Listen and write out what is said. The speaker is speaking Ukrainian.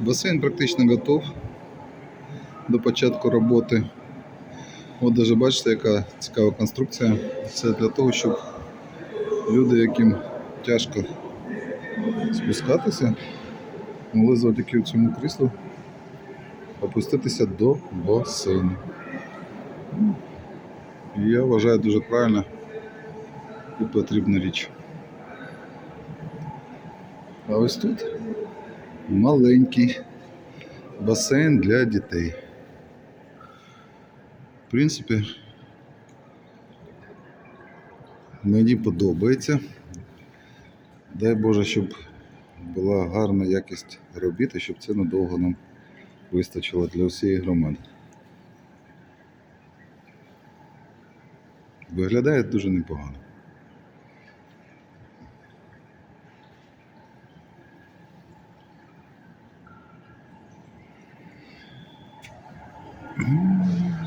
Басейн практично готов до початку роботи. От даже бачите, яка цікава конструкція. Це для того, щоб люди, яким тяжко спускатися, могли завдяки цьому кріслу опуститися до басейну. Я вважаю дуже правильно і потрібна річ. А ось тут маленький басейн для дітей. В принципі, мені подобається. Дай Боже, щоб була гарна якість робіт і щоб це надовго нам вистачило для всієї громади. Виглядає дуже непогано. Mm-hmm.